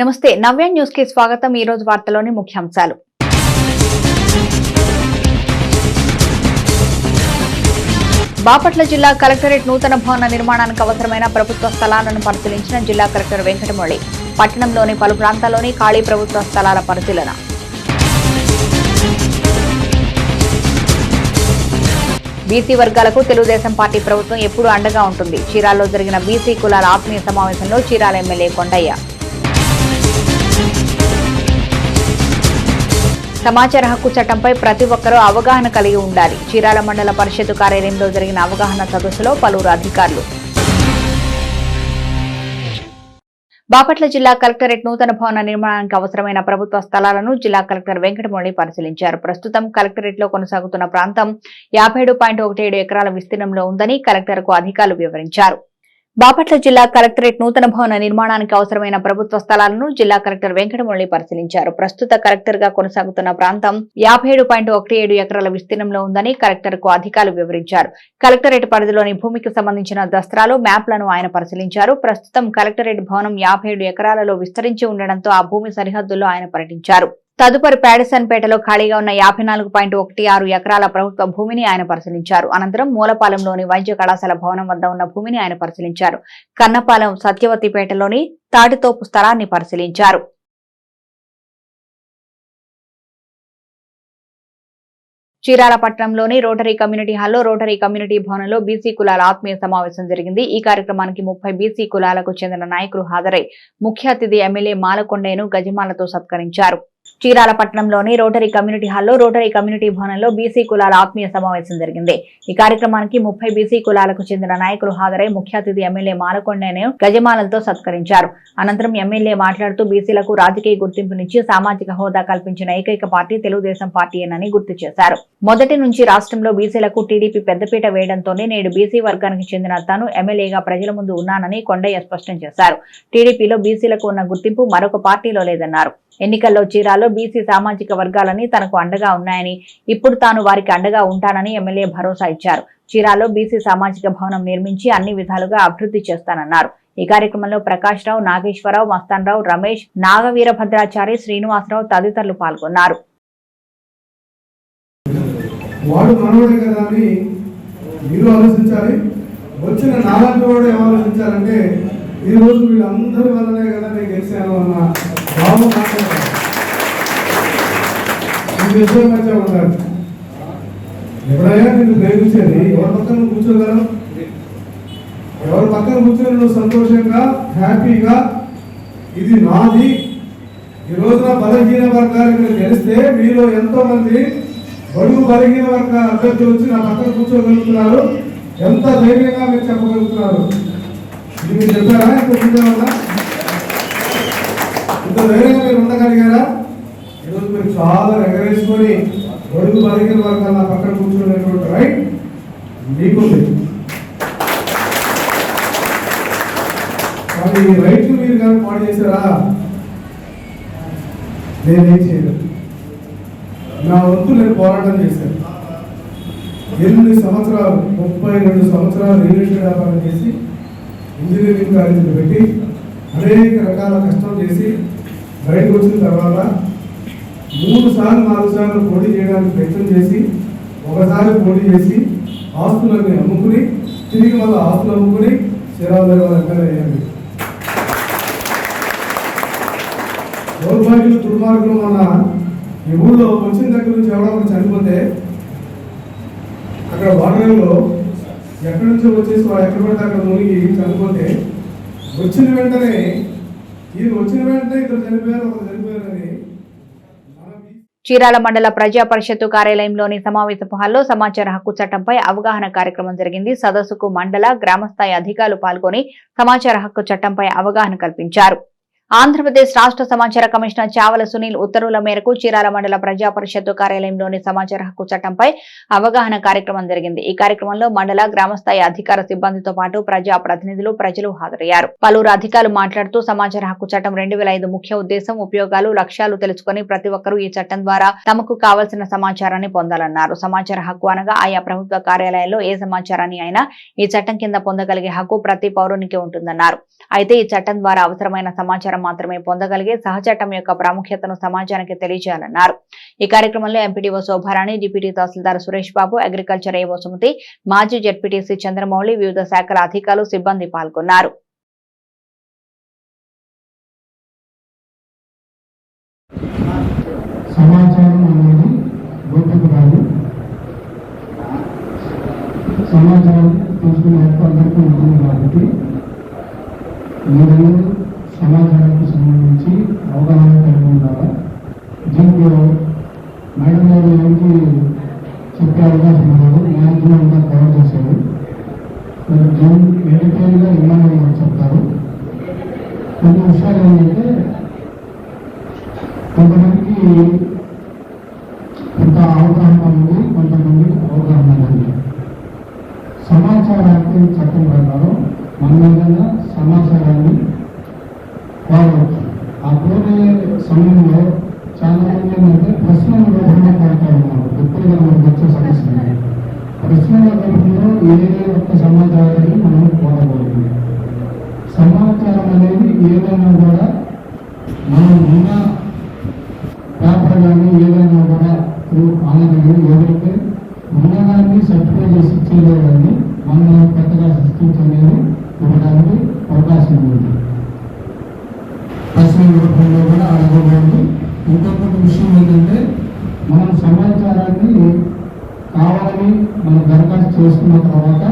నమస్తే నవ్య న్యూస్కి స్వాగతం. ఈ రోజు వార్తలోని ముఖ్యాంశాలు. బాపట్ల జిల్లా కలెక్టరేట్ నూతన భవన నిర్మాణానికి అవసరమైన ప్రభుత్వ స్థలాలను పరిశీలించిన జిల్లా కలెక్టర్ వెంకటమురళి పట్టణంలోని పలు ప్రాంతాల్లోని ఖాళీ ప్రభుత్వ స్థలాల పరిశీలన. బీసీ వర్గాలకు తెలుగుదేశం పార్టీ ప్రభుత్వం ఎప్పుడూ అండగా ఉంటుంది. చీరాల్లో జరిగిన బీసీ కులాల ఆత్మీయ సమావేశంలో చీరాల ఎమ్మెల్యే కొండయ్య. సమాచార హక్కు చట్టంపై ప్రతి ఒక్కరూ అవగాహన కలిగి ఉండాలి. చీరాల మండల పరిషత్ కార్యాలయంలో జరిగిన అవగాహన సదస్సులో పలువురు అధికారులు. బాపట్ల జిల్లా కలెక్టరేట్ నూతన భవన నిర్మాణానికి అవసరమైన ప్రభుత్వ స్థలాలను జిల్లా కలెక్టర్ వెంకటమురళి పరిశీలించారు. ప్రస్తుతం కలెక్టరేట్లో కొనసాగుతున్న ప్రాంతం యాభై ఎకరాల విస్తీర్ణంలో ఉందని కలెక్టర్కు అధికారులు వివరించారు. బాపట్ల జిల్లా కలెక్టరేట్ నూతన భవన నిర్మాణానికి అవసరమైన ప్రభుత్వ స్థలాలను జిల్లా కలెక్టర్ వెంకటమురళి పరిశీలించారు. ప్రస్తుత కలెక్టర్గా కొనసాగుతున్న ప్రాంతం యాభై ఎకరాల విస్తీర్ణంలో ఉందని కలెక్టర్కు అధికారులు వివరించారు. కలెక్టరేట్ పరిధిలోని భూమికి సంబంధించిన దస్త్రాలు మ్యాప్లను ఆయన పరిశీలించారు. ప్రస్తుతం కలెక్టరేట్ భవనం యాభై ఎకరాలలో విస్తరించి ఉండడంతో ఆ భూమి సరిహద్దుల్లో ఆయన పర్యటించారు. తదుపరి పేటలో ఖాళీగా ఉన్న యాభై నాలుగు పాయింట్ ఒకటి ఆరు ఎకరాల ప్రభుత్వ భూమిని ఆయన పరిశీలించారు. అనంతరం మూలపాలెంలోని వైద్య కళాశాల భవనం వద్ద ఉన్న భూమిని ఆయన పరిశీలించారు. కన్నపాలెం సత్యవతిపేటలోని తాటితోపు స్థలాన్ని పరిశీలించారు. చీరాలపట్నంలోని రోటరీ కమ్యూనిటీ హాల్లో రోటరీ కమ్యూనిటీ భవనంలో బీసీ కులాల ఆత్మీయ సమావేశం జరిగింది. ఈ కార్యక్రమానికి ముప్పై బీసీ కులాలకు చెందిన నాయకులు హాజరై ముఖ్య అతిథి ఎమ్మెల్యే మాలకొండయ్యను గజమాలతో సత్కరించారు. చీరాల పట్టణంలోని రోటరీ కమ్యూనిటీ హాల్లో రోటరీ కమ్యూనిటీ భవనంలో బీసీ కులాల ఆత్మీయ సమావేశం జరిగింది. ఈ కార్యక్రమానికి ముప్పై బీసీ కులాలకు చెందిన నాయకులు హాజరై ముఖ్య అతిథి ఎమ్మెల్యే మాలకొండను గజమాలతో సత్కరించారు. అనంతరం ఎమ్మెల్యే మాట్లాడుతూ బీసీలకు రాజకీయ గుర్తింపునిచ్చి సామాజిక హోదా కల్పించిన ఏకైక పార్టీ తెలుగుదేశం పార్టీయేనని గుర్తు చేశారు. మొదటి నుంచి రాష్ట్రంలో బీసీలకు టీడీపీ పెద్దపీట వేయడంతోనే నేడు బీసీ వర్గానికి చెందిన తాను ఎమ్మెల్యేగా ప్రజల ముందు ఉన్నానని కొండయ్య స్పష్టం చేశారు. టీడీపీలో బీసీలకు ఉన్న గుర్తింపు మరొక పార్టీలో లేదన్నారు. ఎన్నికల్లో చీరాలో బీసీ సామాజిక వర్గాలని తనకు అండగా ఉన్నాయని ఇప్పుడు తాను వారికి అండగా ఉంటానని ఎమ్మెల్యే భరోసా ఇచ్చారు. చీరాలో బీసీ సామాజిక భవనం నిర్మించి అన్ని విధాలుగా అభివృద్ధి చేస్తానన్నారు. ఈ కార్యక్రమంలో ప్రకాష్ రావు నాగేశ్వరరావు మస్తాన్రావు రమేష్ నాగవీరభద్రాచారి శ్రీనివాసరావు తదితరులు పాల్గొన్నారు. వాడు కదా అని మీరు ఆలోచించాలి. వచ్చిన నాలాంటి వాడు ఏం ఆలోచించాలంటే వీళ్ళందరి వల్లనే కదా నేను గెలిచాను అన్న భావం విషయం మధ్య ఉంటారు. ఎవరైనా నిన్ను ప్రేమించేది ఎవరి పక్కన నువ్వు కూర్చోగలవు ఎవరి పక్కన కూర్చొని నువ్వు సంతోషంగా హ్యాపీగా ఇది నాది. ఈ రోజున బలహీన వర్గాలు తెలిస్తే మీలో ఎంతో మంది బడుగు బలహీన వర్గ అభ్యర్థులు వచ్చి నా పక్కన కూర్చోగలుగుతున్నారు. ఎంత ధైర్యంగా మీరు చెప్పగలుగుతున్నారు? ఇది మీరు చెప్పారా? ఇంత ఇంత ధైర్యంగా మీరు ఉండగలిగారా? ఈరోజు మీరు చాలా ఎగరేసుకొని బడుగు బలిగిన వరకు నా పక్కన కూర్చునేటువంటి రైట్ మీకుంది. కానీ ఈ రైట్ మీరు కానీ పాడు చేశారా? నేనేం చేయలేదు. నా వంతు నేను పోరాటం చేశాను. ఎనిమిది సంవత్సరాలు ముప్పై రెండు సంవత్సరాలు రియల్ ఎస్టేట్ వ్యాపారం చేసి ఇంజనీరింగ్ కాలేజీలు పెట్టి అనేక రకాల కష్టం చేసి బయటకు వచ్చిన తర్వాత మూడు సార్లు నాలుగు సార్లు పోటీ చేయడానికి ప్రయత్నం చేసి ఒకసారి పోటీ చేసి ఆస్తులన్నీ అమ్ముకుని తిరిగి మళ్ళీ ఆస్తులు అమ్ముకుని శ్రీరామ్ దగ్గర దౌర్భాగ్యులు దుర్మార్గులు మన ఈ ఊళ్ళో వచ్చిన దగ్గర నుంచి ఎవడో చనిపోతే అక్కడ వాటర్లో ఎక్కడి నుంచో వచ్చేసి వాడు ఎక్కడ పడితే అక్కడ మునిగి చనిపోతే వచ్చిన వెంటనే ఈయన వచ్చిన వెంటనే ఇద్దరు చనిపోయారు ఒకరు చనిపోయారు అని చీరాల మండల ప్రజా పరిషత్తు కార్యాలయంలోని సమావేశపు హాల్లో సమాచార హక్కు చట్టంపై అవగాహన కార్యక్రమం జరిగింది. సదస్సుకు మండల గ్రామస్థాయి అధికారులు పాల్గొని సమాచార హక్కు చట్టంపై అవగాహన కల్పించారు. ఆంధ్రప్రదేశ్ రాష్ట్ర సమాచార కమిషనర్ చావల సునీల్ ఉత్తర్వుల మేరకు చీరాల మండల ప్రజా పరిషత్ కార్యాలయంలోని సమాచార హక్కు చట్టంపై అవగాహన కార్యక్రమం జరిగింది. ఈ కార్యక్రమంలో మండల గ్రామస్థాయి అధికార సిబ్బందితో పాటు ప్రజా ప్రతినిధులు ప్రజలు హాజరయ్యారు. పలువురు అధికారులు మాట్లాడుతూ సమాచార హక్కు చట్టం రెండు వేల ఐదు ముఖ్య ఉద్దేశం ఉపయోగాలు లక్ష్యాలు తెలుసుకుని ప్రతి ఒక్కరూ ఈ చట్టం ద్వారా తమకు కావలసిన సమాచారాన్ని పొందాలన్నారు. సమాచార హక్కు అనగా ఆయా ప్రభుత్వ కార్యాలయాల్లో ఏ సమాచారాన్ని అయినా ఈ చట్టం కింద పొందగలిగే హక్కు ప్రతి పౌరునికి ఉంటుందన్నారు. అయితే ఈ చట్టం ద్వారా అవసరమైన సమాచారం సమాచారం మాత్రమే పొందగలిగే సహచట్టం యొక్క ప్రాముఖ్యతను సమాజానికి తెలియజేయాలన్నారు. ఈ కార్యక్రమంలో MPTO Shobharani deputy tahsildar Suresh Babu agriculture AO Sumathi మాజీ జడ్పీటీసీ చంద్రమౌళి వివిధ శాఖల అధికారులు సిబ్బంది పాల్గొన్నారు. సమాచారం అనేది గోప్యత సమాచారం హక్కు అందరికీ ఉంటుంది కాబట్టి ఈ విధంగా సంబంధించి అవగాహన కలిగి ఉండాలా దీంట్లో మేడం గారు ఎవరికి చెప్పే అవకాశం ఉండదు మ్యాక్సిమం అంతా కవర్ చేశారు మరి దీని డీటెయిల్గా ఇవ్వాలని వాళ్ళు చెప్తారు కొన్ని విషయాలు ఏంటంటే కొంతమందికి కొంత అవగాహన ఉంది కొంతమందికి అవగాహన ఉంది సమాచారానికి చట్టం ప్రకారం మనం ఏదైనా సమాచారాన్ని కోరవచ్చు ఆ కోరే సమయంలో చాలా మంది ఏంటంటే ప్రశ్నల రూపంలో కోరుతా ఉన్నారు ఎప్పుడుగా మనకు వచ్చే సమస్య ఇది. ప్రశ్నల రూపంలో ఏ ఒక్క సమాచారాన్ని మనం కోరకూడదు సమాచారం అనేది ఏదైనా కూడా మనం ఉన్న పేపర్ కానీ ఏదైనా కూడా ఆన్లైన్ ఎవరైతే ఉన్నదాన్ని సర్టిఫై చేసి ఇచ్చేదే కానీ మనం కొత్తగా సృష్టించలేదు ఇవ్వడానికి అవకాశం ఉంది ప్రశ్న రూపంలో కూడా అడగకూడదు ఇంకొకటి విషయం ఏంటంటే మనం సమాచారాన్ని కావాలని మనం దరఖాస్తు చేసుకున్న తర్వాత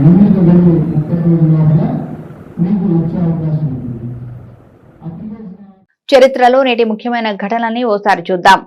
నిర్ణీత గడువు ముప్పై రోజుల లోపల మీకు వచ్చే అవకాశం ఉంటుంది. చరిత్రలో నేటి ముఖ్యమైన ఘటనని ఓసారి చూద్దాం.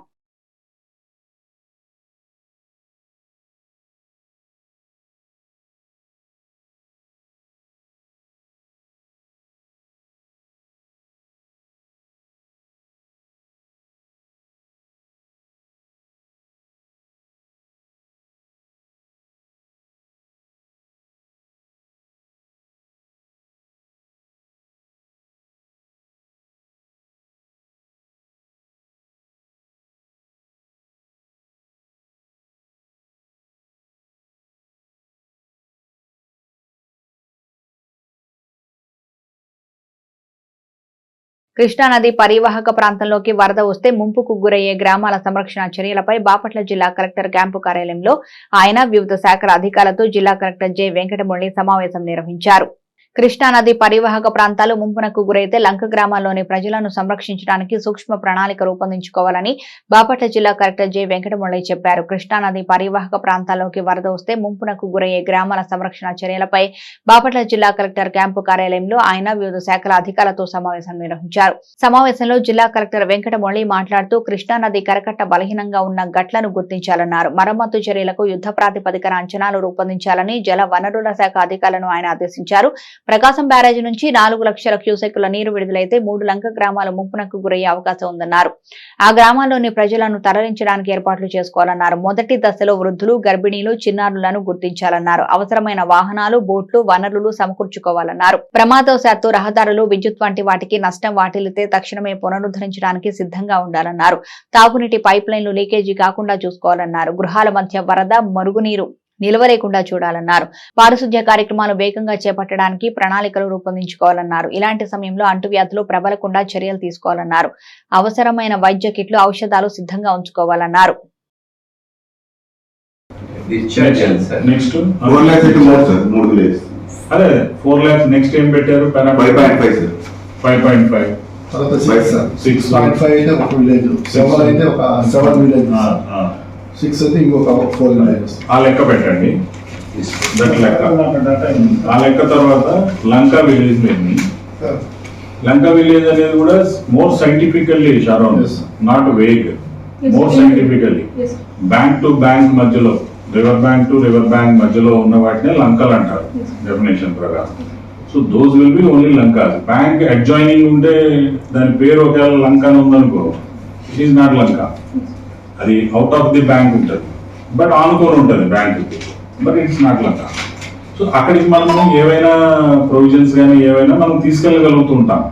కృష్ణానది పరివాహక ప్రాంతంలోకి వరద వస్తే ముంపుకు గురయ్యే గ్రామాల సంరక్షణ చర్యలపై బాపట్ల జిల్లా కలెక్టర్ క్యాంపు కార్యాలయంలో ఆయన వివిధ శాఖల అధికారులతో జిల్లా కలెక్టర్ జె వెంకటమురళి సమావేశం నిర్వహించారు. కృష్ణానది పరివాహక ప్రాంతాలు ముంపునకు గురైతే లంక గ్రామాల్లోని ప్రజలను సంరక్షించడానికి సూక్ష్మ ప్రణాళిక రూపొందించుకోవాలని బాపట్ల జిల్లా కలెక్టర్ జె వెంకటమురళి చెప్పారు. కృష్ణానది పరివాహక ప్రాంతాల్లోకి వరద వస్తే ముంపునకు గురయ్యే గ్రామాల సంరక్షణ చర్యలపై బాపట్ల జిల్లా కలెక్టర్ క్యాంపు కార్యాలయంలో ఆయన వివిధ శాఖల అధికారులతో సమావేశం నిర్వహించారు. సమావేశంలో జిల్లా కలెక్టర్ వెంకటమురళి మాట్లాడుతూ కృష్ణానది కరకట్ట బలహీనంగా ఉన్న గట్లను గుర్తించాలన్నారు. మరమ్మతు చర్యలకు యుద్ధ ప్రాతిపదికన అంచనాలు రూపొందించాలని జల వనరుల శాఖ అధికారులను ఆయన ఆదేశించారు. ప్రకాశం బ్యారేజ్ నుంచి నాలుగు లక్షల క్యూసెక్కుల నీరు విడుదలైతే మూడు లంక గ్రామాలు ముంపునకు గురయ్యే అవకాశం ఉందన్నారు. ఆ గ్రామాల్లోని ప్రజలను తరలించడానికి ఏర్పాట్లు చేసుకోవాలన్నారు. మొదటి దశలో వృద్ధులు గర్భిణీలు చిన్నారులను గుర్తించాలన్నారు. అవసరమైన వాహనాలు బోట్లు వనరులు సమకూర్చుకోవాలన్నారు. ప్రమాదవశాత్తు రహదారులు విద్యుత్ వంటి వాటికి నష్టం వాటిల్లితే తక్షణమే పునరుద్ధరించడానికి సిద్ధంగా ఉండాలన్నారు. తాగునీటి పైప్ లైన్లు లీకేజీ కాకుండా చూసుకోవాలన్నారు. గృహాల మధ్య వరద మరుగునీరు నిలవలేకుండా చూడాలన్నారు. పారిశుద్ధ్య కార్యక్రమాలు వేగంగా చేపట్టడానికి ప్రణాళికలు రూపొందించుకోవాలన్నారు. ఇలాంటి సమయంలో అంటువ్యాధులు ప్రబలకుండా చర్యలు తీసుకోవాలన్నారు. అవసరమైన వైద్య కిట్లు ఔషధాలు సిద్ధంగా ఉంచుకోవాలన్నారు. డిశ్చార్జ్ చేయాలి సార్ నెక్స్ట్ ఫోర్ ల్యాక్స్ అయితే మూడు సార్ మూడు విలేజ్ అదే ఫోర్ ల్యాక్స్ నెక్స్ట్ ఏం పెట్టారు? Five point five sir five point five తర్వాత సిక్స్ పాయింట్ ఫైవ్ అయితే ఒక విలేజ్ సెవెన్ అయితే ఒక సెవెన్ విలేజ్ సిక్స్ అయితే ఇంకొక ఫోర్ విలేజెస్ ఆ లెక్క పెట్టండి. దట్ లెక్క. ఆ లెక్క తర్వాత లంక విలేజ్ ఎన్ని లంక విలేజ్ అనేది కూడా more scientifically Sharon. Not vague more scientifically bank to bank మధ్యలో river bank to river bank మధ్యలో ఉన్న వాటిని లంకలు అంటారు డెఫినేషన్ ప్రకారం. So those will be only లంకాస్ bank adjoining ఉంటే దాని పేరు ఒకవేళ లంక అని ఉందనుకో ఇట్ ఈస్ నాట్ లంక అది అవుట్ ఆఫ్ ది బ్యాంక్ ఉంటుంది. బట్ ఆనుకొని ఉంటుంది బ్యాంక్ బట్ ఇట్స్ నాట్ లంక సో అక్కడికి మనం ఏవైనా ప్రొవిజన్స్ కానీ ఏవైనా మనం తీసుకెళ్ళగలుగుతుంటాం.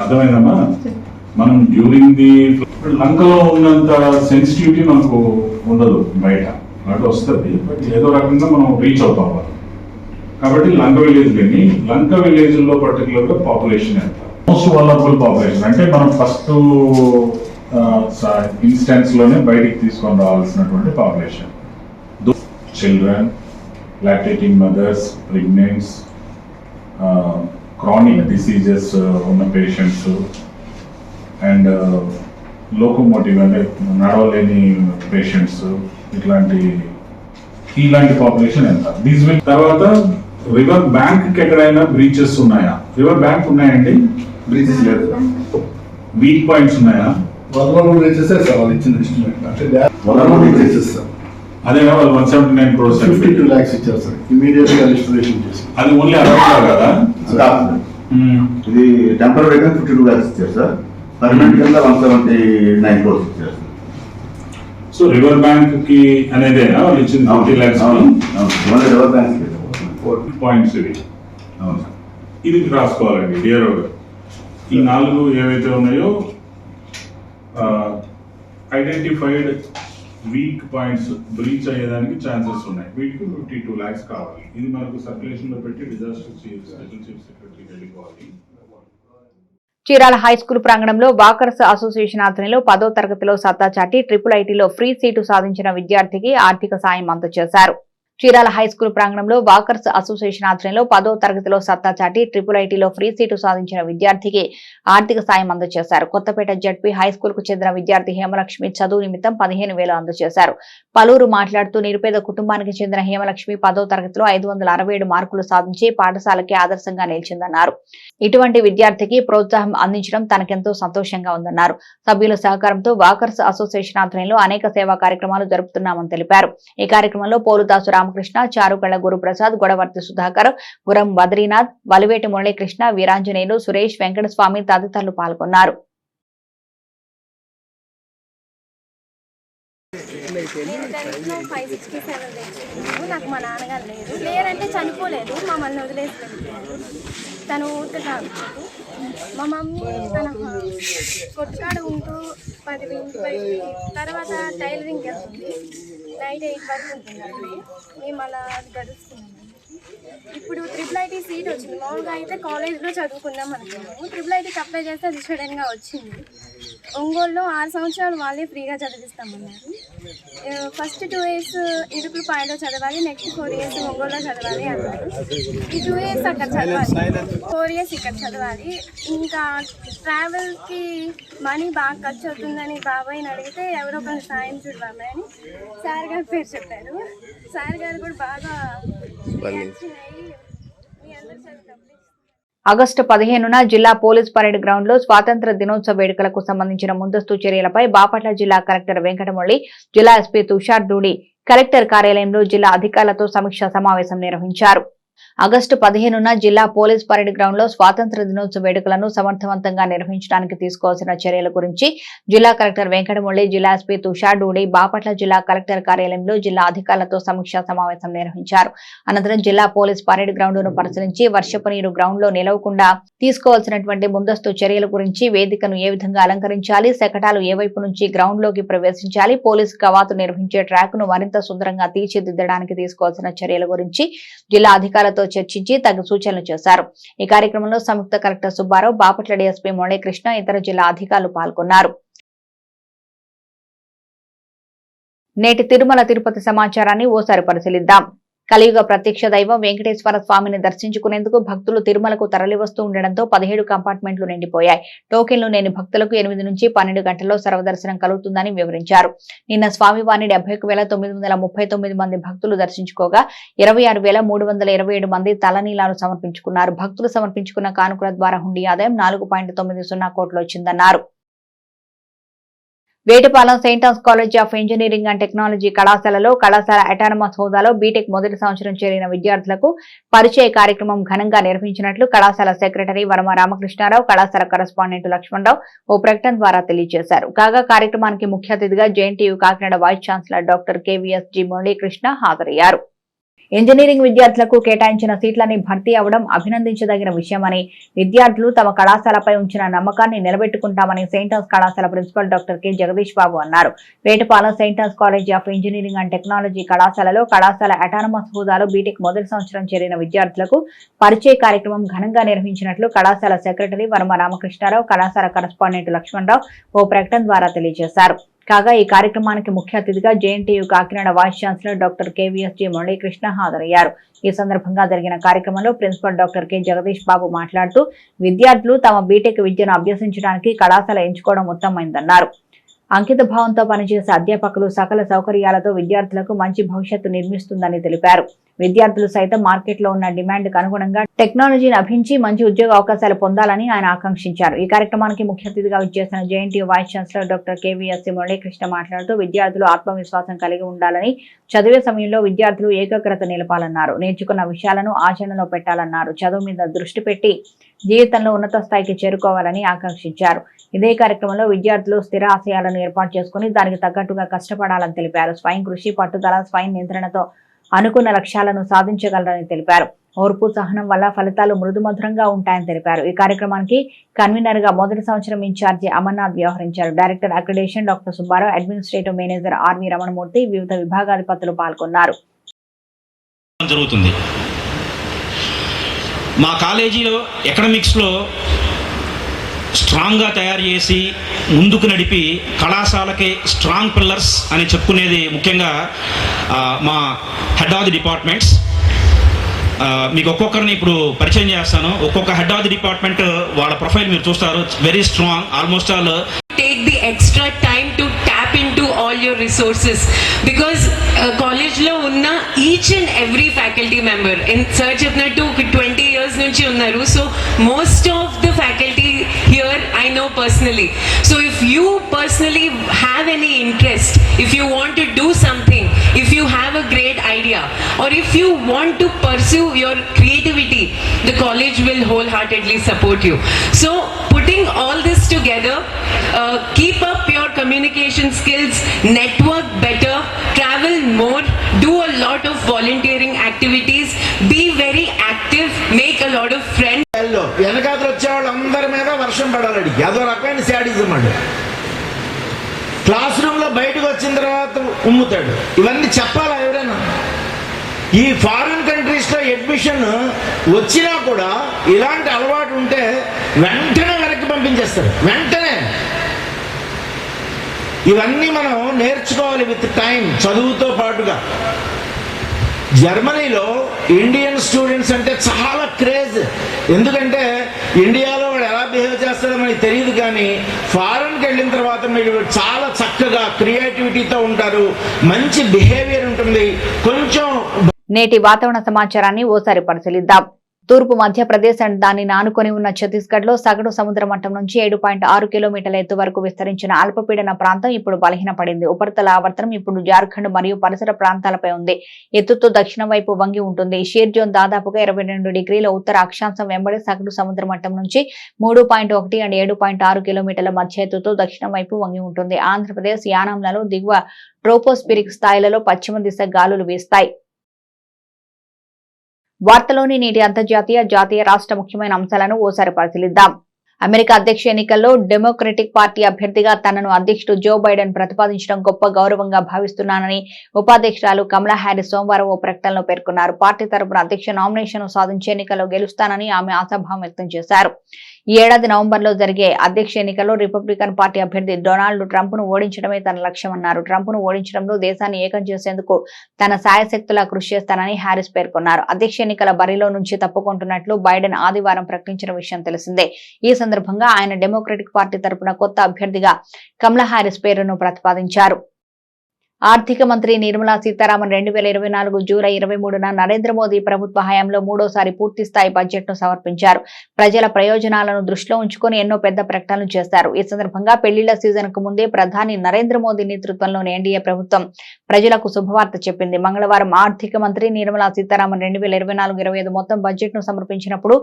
అర్థమైందమ్మా? మనం డ్యూరింగ్ ది లంకలో ఉన్నంత సెన్సిటివిటీ మనకు ఉండదు బయట. బయట వస్తుంది. బట్ ఏదో రకంగా మనం రీచ్ అవుతాం వాళ్ళు. కాబట్టి లంక విలేజ్ కానీ లంక విలేజ్లో పర్టికులర్గా పాపులేషన్ ఎంత? మోస్ట్ వలరబుల్ పాపులేషన్ అంటే మనం ఫస్ట్ ఇన్స్టెన్స్లోనే బయటికి తీసుకొని రావాల్సినటువంటి population children lactating mothers pregnants chronic diseases ఉన్న పేషెంట్స్ అండ్ లోకోమోటివ్ అంటే నడవలేని పేషెంట్స్ ఇట్లాంటి ఇలాంటి పాపులేషన్ ఎంత? దీస్ విల్ తర్వాత రివర్ బ్యాంక్కి ఎక్కడైనా బ్రీచెస్ ఉన్నాయా? రివర్ బ్యాంక్ ఉన్నాయండి? బ్రిడ్జెస్ లేదు వీక్ పాయింట్స్ ఉన్నాయా? రీచెస్ సార్ వాళ్ళు ఇచ్చిన ఎస్టిమేట్ అంటే అదే వాళ్ళు one seventy nine crores fifty two lakhs ఇచ్చారు సార్ ఇమీడియట్గా రిజిస్ట్రేషన్ చేసి అది ఓన్లీ అరవై కదా? స్టాప్ ఇది ఫిఫ్టీ టూ ల్యాక్స్ ఇచ్చారు సార్ పర్మనెంట్ కింద వన్ సెవెంటీ నైన్ క్రోర్స్ ఇచ్చారు సార్ సో రివర్ బ్యాంక్కి అనేదేనా వాళ్ళు ఇచ్చింది ఫిఫ్టీ ల్యాక్స్ అవును. అవును. ఓన్లీ రివర్ పాయింట్స్ ఇవి ఇది. రాసుకోవాలండి డిఆర్ఓ ఈ నాలుగు ఏవైతే ఉన్నాయో ఐడెంటిఫైడ్ వీక్ పాయింట్స్ బ్రీచ్ అయ్యేదానికి ఛాన్సెస్ ఉన్నాయి. వీటికి ఫిఫ్టీ టూ ల్యాక్స్ కావాలి. ఇది మనకు సర్క్యులేషన్లో పెట్టి disaster chief special chief secretary వెళ్ళిపోవాలి. చీరాల హైస్కూల్ ప్రాంగణంలో వాకర్స్ అసోసియేషన్ ఆధ్వర్యంలో పదో తరగతిలో సత్తా చాటి ట్రిపుల్ ఐటీలో ఫ్రీ సీటు సాధించిన విద్యార్థికి ఆర్థిక సాయం అందజేశారు. చీరాల హై స్కూల్ ప్రాంగణంలో వాకర్స్ అసోసియేషన్ ఆధ్వర్యంలో పదో తరగతిలో సత్తా చాటి ట్రిపుల్ ఐటీలో ఫ్రీ సీటు సాధించిన విద్యార్థికి ఆర్థిక సాయం అందజేశారు. కొత్తపేట జడ్పీ హై స్కూల్కు చెందిన విద్యార్థి హేమలక్ష్మి చదువు నిమిత్తం పదిహేను వేలు అందజేశారు. పలువురు మాట్లాడుతూ నిరుపేద కుటుంబానికి చెందిన హేమలక్ష్మి పదో తరగతిలో ఐదు వందల అరవై ఏడు మార్కులు సాధించి పాఠశాలకి ఆదర్శంగా నిలిచిందన్నారు. ఇటువంటి విద్యార్థికి ప్రోత్సాహం అందించడం తనకెంతో సంతోషంగా ఉందన్నారు. సభ్యుల సహకారంతో వాకర్స్ అసోసియేషన్ ఆధ్వర్యంలో అనేక సేవా కార్యక్రమాలు జరుపుతున్నామని తెలిపారు. ఈ కార్యక్రమంలో పోలుదాసు రామకృష్ణ చారుకళ్ళ గురుప్రసాద్ గొడవర్తి సుధాకర్ గురం బద్రీనాథ్ వలివేటి మురళీకృష్ణ వీరాంజనేయులు సురేష్ వెంకటస్వామి తదితరులు పాల్గొన్నారు. నేను ఫైవ్ సిక్స్టీ సెవెన్ తెచ్చుకున్నాను నాకు మా నాన్నగారు లేరు. లేరంటే చనిపోలేదు. మమ్మల్ని వదిలేసి తను ఊరికే మా మమ్మీ తన కొట్టుకాడు ఉంటూ పది తర్వాత టైలరింగ్ వెళ్తుంది నైట్ ఎయిట్ వరకు ఉంటుంది మేము అలా గడుస్తున్నాము. ఇప్పుడు ట్రిపుల్ ఐటీ సీట్ వచ్చింది. మామూలుగా అయితే కాలేజ్లో చదువుకుందాం అనుకున్నాము. ట్రిపుల్ ఐటీకి అప్లై చేస్తే అది సడన్గా వచ్చింది. ఒంగోలులో ఆరు సంవత్సరాలు వాళ్ళే ఫ్రీగా చదివిస్తామన్నారు. ఫస్ట్ టూ ఇయర్స్ ఇరుకులు పాయలో చదవాలి నెక్స్ట్ ఫోర్ ఇయర్స్ ఒంగోలులో చదవాలి అన్నారు. ఈ టూ ఇయర్స్ అక్కడ చదవాలి. ఫోర్ ఇయర్స్ ఇక్కడ చదవాలి. ఇంకా ట్రావెల్కి మనీ బాగా ఖర్చు అవుతుందని బాబాయ్ని అడిగితే ఎవరో కొంచెం సాయం చూడవాలి అని సార్ గారి పేరు చెప్పారు. సార్ గారు కూడా బాగా reaction ఆగస్టు పదిహేనున జిల్లా పోలీస్ పరేడ్ గ్రౌండ్లో స్వాతంత్ర దినోత్సవ వేడుకలకు సంబంధించిన ముందస్తు చర్యలపై బాపట్ల జిల్లా కలెక్టర్ వెంకటమురళి జిల్లా ఎస్పీ తుషార్ దూడి కలెక్టర్ కార్యాలయంలో జిల్లా అధికారులతో సమీక్షా సమావేశం నిర్వహించారు. ఆగస్టు పదిహేనున జిల్లా పోలీస్ పరేడ్ గ్రౌండ్లో స్వాతంత్ర దినోత్సవ వేడుకలను సమర్థవంతంగా నిర్వహించడానికి తీసుకోవాల్సిన చర్యల గురించి జిల్లా కలెక్టర్ వెంకటమురళి జిల్లా ఎస్పీ తుషార్ డూడి బాపట్ల జిల్లా కలెక్టర్ కార్యాలయంలో జిల్లా అధికారులతో సమీక్షా సమావేశం నిర్వహించారు. అనంతరం జిల్లా పోలీస్ పరేడ్ గ్రౌండ్ను పరిశీలించి వర్షపు నీరు గ్రౌండ్లో నిలవకుండా తీసుకోవాల్సినటువంటి ముందస్తు చర్యల గురించి వేదికను ఏ విధంగా అలంకరించాలి శకటాలు ఏ వైపు నుంచి గ్రౌండ్లోకి ప్రవేశించాలి పోలీస్ కవాతు నిర్వహించే ట్రాక్ను మరింత సుందరంగా తీర్చిదిద్దడానికి తీసుకోవాల్సిన చర్యల గురించి జిల్లా అధికారులు అధికారులతో చర్చించి తగు సూచనలు చేశారు. ఈ కార్యక్రమంలో సంయుక్త కలెక్టర్ సుబ్బారావు బాపట్ల డీఎస్పీ మురళీకృష్ణ ఇతర జిల్లా అధికారులు పాల్గొన్నారు. నేటి తిరుమల తిరుపతి సమాచారాన్ని ఓసారి పరిశీలిద్దాం. కలియుగ ప్రత్యక్ష దైవం వెంకటేశ్వర స్వామిని దర్శించుకునేందుకు భక్తులు తిరుమలకు తరలివస్తూ ఉండడంతో పదిహేడు కంపార్ట్మెంట్లు నిండిపోయాయి. టోకెన్లు లేని భక్తులకు ఎనిమిది నుంచి పన్నెండు గంటల్లో సర్వదర్శనం కలుగుతుందని వివరించారు. నిన్న స్వామివారిని డెబ్బై తొమ్మిది వందల ముప్పై తొమ్మిది మంది భక్తులు దర్శించుకోగా ఇరవై ఆరు వేల మూడు వందల ఇరవై ఏడు మంది తలనీలాలు సమర్పించుకున్నారు. భక్తులు సమర్పించుకున్న కానుకల ద్వారా హుండీ ఆదాయం నాలుగు పాయింట్ తొమ్మిది సున్నా కోట్లు వచ్చిందన్నారు. Vetapalem saint Ann's college of engineering and technology కళాశాలలో కళాశాల అటానమస్ హోదాలో బీటెక్ మొదటి సంవత్సరం చేరిన విద్యార్థులకు పరిచయ కార్యక్రమం ఘనంగా నిర్వహించినట్లు కళాశాల సెక్రటరీ వర్మ రామకృష్ణారావు కళాశాల కరస్పాండెంట్ లక్ష్మణరావు ఓ ప్రకటన ద్వారా తెలియజేశారు. కాగా కార్యక్రమానికి ముఖ్య అతిథిగా JNTU Kakinada vice chancellor doctor KVS G Muralikrishna హాజరయ్యారు. ఇంజనీరింగ్ విద్యార్థులకు కేటాయించిన సీట్లని భర్తీ అవ్వడం అభినందించదగిన విషయమని విద్యార్థులు తమ కళాశాలపై ఉంచిన నమ్మకాన్ని నిలబెట్టుకుంటామని సెయింటాన్స్ కళాశాల principal doctor K Jagadish Babu అన్నారు. Vetapalem saint Ann's college of engineering and technology కళాశాలలో కళాశాల అటానమస్ హోదాలో బీటెక్ మొదటి సంవత్సరం చేరిన విద్యార్థులకు పరిచయ కార్యక్రమం ఘనంగా నిర్వహించినట్లు కళాశాల సెక్రటరీ వర్మ రామకృష్ణారావు కళాశాల కరస్పాండెంట్ లక్ష్మణరావు ఓ ప్రకటన ద్వారా తెలియజేశారు. కాగా ఈ కార్యక్రమానికి ముఖ్య అతిథిగా JNTU Kakinada vice chancellor doctor KVSG Muralikrishna హాజరయ్యారు. ఈ సందర్భంగా జరిగిన కార్యక్రమంలో principal doctor K Jagadish Babu మాట్లాడుతూ విద్యార్థులు తమ బీటెక్ విద్యను అభ్యసించడానికి కళాశాల ఎంచుకోవడం ఉత్తమమైందన్నారు. అంకిత భావంతో పనిచేసే అధ్యాపకులు సకల సౌకర్యాలతో విద్యార్థులకు మంచి భవిష్యత్తు నిర్మిస్తుందని తెలిపారు. విద్యార్థులు సైతం మార్కెట్లో ఉన్న డిమాండ్కు అనుగుణంగా టెక్నాలజీని అభించి మంచి ఉద్యోగ అవకాశాలు పొందాలని ఆయన ఆకాంక్షించారు. ఈ కార్యక్రమానికి ముఖ్య అతిథిగా విచ్చేసిన JNT vice chancellor doctor KVSC Muralikrishna మాట్లాడుతూ విద్యార్థులు ఆత్మవిశ్వాసం కలిగి ఉండాలని చదివే సమయంలో విద్యార్థులు ఏకాగ్రత నిలపాలన్నారు. నేర్చుకున్న విషయాలను ఆచరణలో పెట్టాలన్నారు. చదువు మీద దృష్టి పెట్టి జీవితంలో ఉన్నత స్థాయికి చేరుకోవాలని ఆకాంక్షించారు. ఇదే కార్యక్రమంలో విద్యార్థులు స్థిర ఆశయాలను ఏర్పాటు చేసుకుని దానికి తగ్గట్టుగా కష్టపడాలని తెలిపారు. స్వయం కృషి పట్టుదల స్వయం నియంత్రణతో అనుకున్న లక్ష్యాలను సాధించగలరని తెలిపారు. ఓర్పు సహనం వల్ల ఫలితాలు మృదుమధురంగా ఉంటాయని తెలిపారు. ఈ కార్యక్రమానికి కన్వీనర్గా మొదటి సంవత్సరం ఇన్ఛార్జి అమర్నాథ్ వ్యవహరించారు. Director accreditation doctor Subbarao administrative manager RV Ramanamurthy వివిధ విభాగాధిపతులు పాల్గొన్నారు. జరుగుతుంది. మా కాలేజీలో ఎకనామిక్స్లో స్ట్రాంగ్గా తయారు చేసి ముందుకు నడిపి కళాశాలకి స్ట్రాంగ్ పిల్లర్స్ అని చెప్పుకునేది ముఖ్యంగా మా హెడ్ ఆఫ్ ది డిపార్ట్మెంట్స్ మీకు ఒక్కొక్కరిని ఇప్పుడు పరిచయం చేస్తాను. ఒక్కొక్క హెడ్ ఆఫ్ ది డిపార్ట్మెంట్ వాళ్ళ ప్రొఫైల్ మీరు చూస్తారు. Very strong almost all take the extra time to tap in to all your resources because కాలేజ్లో ఉన్న each and every faculty member sir చెప్పినట్టు ట్వంటీ ఇయర్స్ నుంచి ఉన్నారు. So most of the faculty know personally. So if you personally have any interest, if you want to do something, if you have a great idea, or if you want to pursue your creativity, the college will wholeheartedly support you. So putting all this together, uh, keep up your communication skills, network better, travel more, do a lot of volunteering activities వెనకాతలు వచ్చే వాళ్ళందరి మీద వర్షం పడాలి అదో రకమైన sadism అండి. Class రూమ్లో బయటకు వచ్చిన తర్వాత ఉమ్ముతాడు. ఇవన్నీ చెప్పాలా ఎవరైనా? ఈ ఫారిన్ కంట్రీస్లో అడ్మిషన్ వచ్చినా కూడా ఇలాంటి అలవాటు ఉంటే వెంటనే వెనక్కి పంపించేస్తారు. వెంటనే. ఇవన్నీ మనం నేర్చుకోవాలి విత్ టైం చదువుతో పాటుగా. జర్మనీలో ఇండియన్ స్టూడెంట్స్ అంటే చాలా క్రేజ్. ఎందుకంటే ఇండియాలో వాడు ఎలా బిహేవ్ చేస్తాడో మనకి తెలియదు కానీ ఫారెన్కి వెళ్ళిన తర్వాత మీరు చాలా చక్కగా క్రియేటివిటీతో ఉంటారు. మంచి బిహేవియర్ ఉంటుంది. కొంచెం నేటి వాతావరణ సమాచారాన్ని ఓసారి పరిశీలిద్దాం. తూర్పు మధ్యప్రదేశ్ అండ్ దానిని ఆనుకొని ఉన్న ఛత్తీస్గఢ్లో సగటు సముద్ర మట్టం నుంచి ఏడు పాయింట్ ఆరు కిలోమీటర్ల ఎత్తు వరకు విస్తరించిన అల్పపీడన ప్రాంతం ఇప్పుడు బలహీనపడింది. ఉపరితల ఆవర్తనం ఇప్పుడు జార్ఖండ్ మరియు పరిసర ప్రాంతాలపై ఉంది. ఎత్తుతో దక్షిణం వైపు వంగి ఉంటుంది. షేర్ జోన్ దాదాపుగా ఇరవై రెండు డిగ్రీల ఉత్తర అక్షాంశం వెంబడి సగటు సముద్ర మట్టం నుంచి మూడు పాయింట్ ఒకటి అండ్ ఏడు పాయింట్ ఆరు కిలోమీటర్ల మధ్య ఎత్తుతో దక్షిణం వైపు వంగి ఉంటుంది. ఆంధ్రప్రదేశ్ యానాంలలో దిగువ ట్రోపోస్పిరిక్ స్థాయిలలో పశ్చిమ దిశ గాలులు వీస్తాయి. వార్తలోని నేటి అంతర్జాతీయ జాతీయ రాష్ట్ర ముఖ్యమైన అంశాలను ఓసారి పరిశీలిద్దాం. అమెరికా అధ్యక్ష ఎన్నికల్లో డెమోక్రటిక్ పార్టీ అభ్యర్థిగా తనను అధ్యక్షుడు జో బైడెన్ ప్రతిపాదించడం గొప్ప గౌరవంగా భావిస్తున్నానని ఉపాధ్యక్షురాలు కమలా హ్యారిస్ సోమవారం ఓ ప్రకటనలో పేర్కొన్నారు. పార్టీ తరపున అధ్యక్ష నామినేషన్ సాధించే ఎన్నికల్లో గెలుస్తానని ఆమె ఆశాభావం వ్యక్తం చేశారు. ఈ ఏడాది నవంబర్లో జరిగే అధ్యక్ష ఎన్నికల్లో రిపబ్లికన్ పార్టీ అభ్యర్థి డొనాల్డ్ ట్రంప్ను ఓడించడమే తన లక్ష్యమన్నారు. ట్రంప్ను ఓడించడంలో దేశాన్ని ఏకం చేసేందుకు తన సాయశక్తులా కృషి చేస్తానని హ్యారిస్ పేర్కొన్నారు. అధ్యక్ష ఎన్నికల బరిలో నుంచి తప్పుకుంటున్నట్లు బైడెన్ ఆదివారం ప్రకటించిన విషయం తెలిసిందే. ఈ సందర్భంగా ఆయన డెమోక్రటిక్ పార్టీ తరపున కొత్త అభ్యర్థిగా కమలా హ్యారిస్ పేరును ప్రతిపాదించారు. ఆర్థిక మంత్రి నిర్మలా సీతారామన్ రెండు వేల ఇరవై నాలుగు జూలై ఇరవై మూడున నరేంద్ర మోదీ ప్రభుత్వ హయాంలో మూడోసారి పూర్తి స్థాయి బడ్జెట్ను సమర్పించారు. ప్రజల ప్రయోజనాలను దృష్టిలో ఉంచుకొని ఎన్నో పెద్ద ప్రకటనలు చేశారు. ఈ సందర్భంగా పెళ్ళిళ్ళ సీజన్కు ముందే ప్రధాని నరేంద్ర మోదీ నేతృత్వంలోని ఎన్డీఏ ప్రభుత్వం ప్రజలకు శుభవార్త చెప్పింది. మంగళవారం ఆర్థిక మంత్రి నిర్మలా సీతారామన్ రెండు వేల ఇరవై నాలుగు ఇరవై ఐదు మొత్తం బడ్జెట్ను సమర్పించినప్పుడు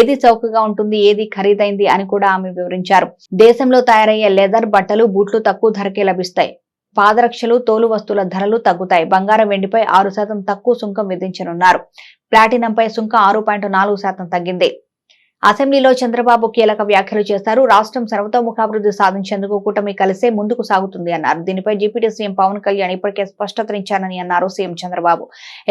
ఏది చౌకగా ఉంటుంది ఏది ఖరీదైంది అని కూడా ఆమె వివరించారు. దేశంలో తయారయ్యే లెదర్ బట్టలు బూట్లు తక్కువ ధరకే లభిస్తాయి. పాదరక్షలు తోలు వస్తువుల ధరలు తగ్గుతాయి. బంగారం వెండిపై ఆరు శాతం తక్కువ సుంకం విధించనున్నారు. ప్లాటినంపై సుంకం ఆరు పాయింట్ నాలుగు శాతం తగ్గింది. అసెంబ్లీలో చంద్రబాబు కీలక వ్యాఖ్యలు చేశారు. రాష్ట్రం సర్వతోముఖాభివృద్ధి సాధించేందుకు కూటమి కలిసే ముందుకు సాగుతుంది అన్నారు. దీనిపై డిప్యూటీ సీఎం పవన్ కళ్యాణ్ ఇప్పటికే స్పష్టతనిచ్చారని అన్నారు సీఎం చంద్రబాబు.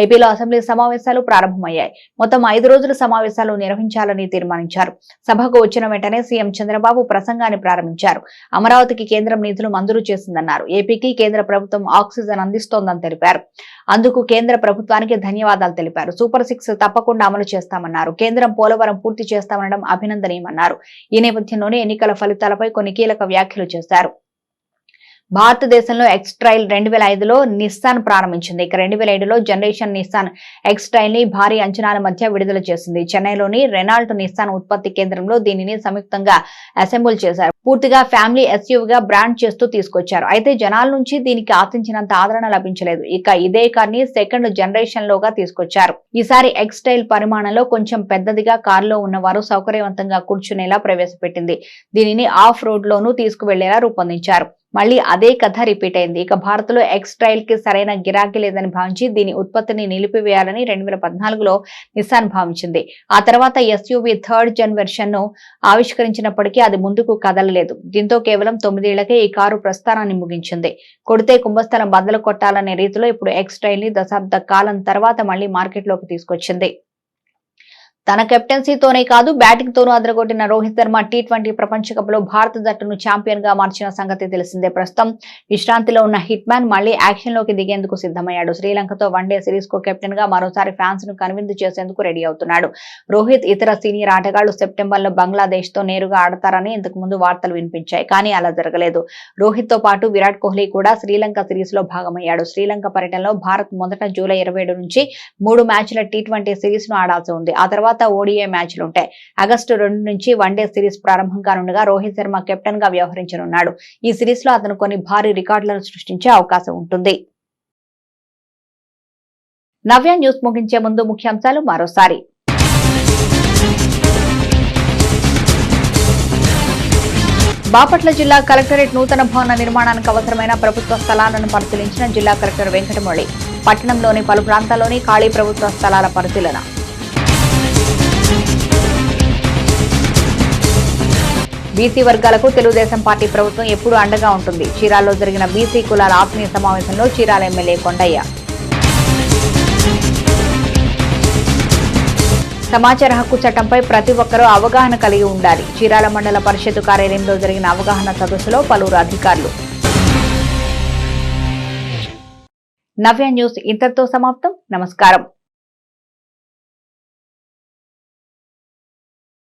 ఏపీలో అసెంబ్లీ సమావేశాలు ప్రారంభమయ్యాయి. మొత్తం ఐదు రోజుల సమావేశాలు నిర్వహించాలని తీర్మానించారు. సభకు వచ్చిన వెంటనే సీఎం చంద్రబాబు ప్రసంగాన్ని ప్రారంభించారు. అమరావతికి కేంద్రం నిధులు మంజూరు చేసిందన్నారు. ఏపీకి కేంద్ర ప్రభుత్వం ఆక్సిజన్ అందిస్తోందని తెలిపారు. అందుకు కేంద్ర ప్రభుత్వానికి ధన్యవాదాలు తెలిపారు. సూపర్ సిక్స్ తప్పకుండా అమలు చేస్తామన్నారు. కేంద్రం పోలవరం పూర్తి ఉండడం అభినందనీయమన్నారు. ఈ నేపథ్యంలోనే ఎన్నికల ఫలితాలపై కొన్ని కీలక వ్యాఖ్యలు చేశారు. భారతదేశంలో ఎక్స్ ట్రైల్ రెండు వేల ఐదులో నిస్సాన్ ప్రారంభించింది. ఇక రెండు వేల ఏడులో జనరేషన్ నిస్సాన్ ఎక్స్ ట్రైల్ని భారీ అంచనాల మధ్య విడుదల చేసింది. చెన్నైలోని రెనాల్ట్ నిస్సాన్ ఉత్పత్తి కేంద్రంలో దీనిని సంయుక్తంగా అసెంబుల్ చేశారు. పూర్తిగా ఫ్యామిలీ ఎస్యూవిగా బ్రాండ్ చేస్తూ తీసుకొచ్చారు. అయితే జనాల నుంచి దీనికి ఆశించినంత ఆదరణ లభించలేదు. ఇక ఇదే కార్ని సెకండ్ జనరేషన్ లోగా తీసుకొచ్చారు. ఈసారి ఎక్స్టైల్ పరిమాణంలో కొంచెం పెద్దదిగా కారులో ఉన్నవారు సౌకర్యవంతంగా కూర్చునేలా ప్రవేశపెట్టింది. దీనిని ఆఫ్ రోడ్ లోనూ తీసుకువెళ్ళేలా రూపొందించారు. మళ్ళీ అదే కథ రిపీట్ అయింది. ఇక భారత్లో ఎక్స్ ట్రైల్కి సరైన గిరాకీ లేదని భావించి దీని ఉత్పత్తిని నిలిపివేయాలని రెండు వేల పద్నాలుగులో నిస్సాన్ భావించింది. ఆ తర్వాత ఎస్యూవీ థర్డ్ జన్ వెర్షన్ను ఆవిష్కరించినప్పటికీ అది ముందుకు కదలలేదు. దీంతో కేవలం తొమ్మిదేళ్ళకే ఈ కారు ప్రస్థానాన్ని ముగించింది. కొడితే కుంభస్థలం బద్దలు కొట్టాలనే రీతిలో ఇప్పుడు ఎక్స్ ట్రైల్ని దశాబ్ద కాలం తర్వాత మళ్ళీ మార్కెట్లోకి తీసుకొచ్చింది. తన కెప్టెన్సీతోనే కాదు బ్యాటింగ్ తోనూ అదరగొట్టిన రోహిత్ శర్మ టీ ట్వంటీ ప్రపంచ కప్లో భారత జట్టును ఛాంపియన్గా మార్చిన సంగతి తెలిసిందే. ప్రస్తుతం విశ్రాంతిలో ఉన్న హిట్ మ్యాన్ మళ్ళీ యాక్షన్లోకి దిగేందుకు సిద్ధమయ్యాడు. శ్రీలంకతో వన్డే సిరీస్కు కెప్టెన్గా మరోసారి ఫ్యాన్స్ను కన్విన్స్ చేసేందుకు రెడీ అవుతున్నాడు. రోహిత్ ఇతర సీనియర్ ఆటగాళ్ళు సెప్టెంబర్లో బంగ్లాదేశ్తో నేరుగా ఆడతారని ఇంతకు ముందు వార్తలు వినిపించాయి కానీ అలా జరగలేదు. రోహిత్తో పాటు విరాట్ కోహ్లీ కూడా శ్రీలంక సిరీస్లో భాగమయ్యాడు. శ్రీలంక పర్యటనలో భారత్ మొదట జూలై ఇరవై నుంచి మూడు మ్యాచ్ల టీ ట్వంటీ సిరీస్ను ఆడాల్సి ఉంది. ఆ తర్వాత ఓడిఏ మ్యాచ్లు ఉంటాయి. ఆగస్టు రెండు నుంచి వన్డే సిరీస్ ప్రారంభం కానుండగా రోహిత్ శర్మ కెప్టెన్గా వ్యవహరించనున్నాడు. ఈ సిరీస్లో అతను కొన్ని భారీ రికార్డులను సృష్టించే అవకాశం ఉంటుంది. నవ్య న్యూస్ ముగించే ముందు ముఖ్యాంశాలు మరోసారి. బాపట్ల జిల్లా కలెక్టరేట్ నూతన భవన నిర్మాణానికి అవసరమైన ప్రభుత్వ స్థలాలను పరిశీలించిన జిల్లా కలెక్టర్ వెంకటమురళి. పట్టణంలోని పలు ప్రాంతాల్లోని ఖాళీ ప్రభుత్వ స్థలాల పరిశీలన. బీసీ వర్గాలకు తెలుగుదేశం పార్టీ ప్రభుత్వం ఎప్పుడూ అండగా ఉంటుంది. చీరాల్లో జరిగిన బీసీ కులాల ఆత్మీయ సమావేశంలో చీరాల ఎమ్మెల్యే కొండయ్య. సమాచార హక్కు చట్టంపై ప్రతి ఒక్కరూ అవగాహన కలిగి ఉండాలి. చీరాల మండల పరిషత్ కార్యాలయంలో జరిగిన అవగాహన సదస్సులో పలువురు అధికారులు. నవ్య న్యూస్ ఇంతటితో సమాప్తం. నమస్కారం.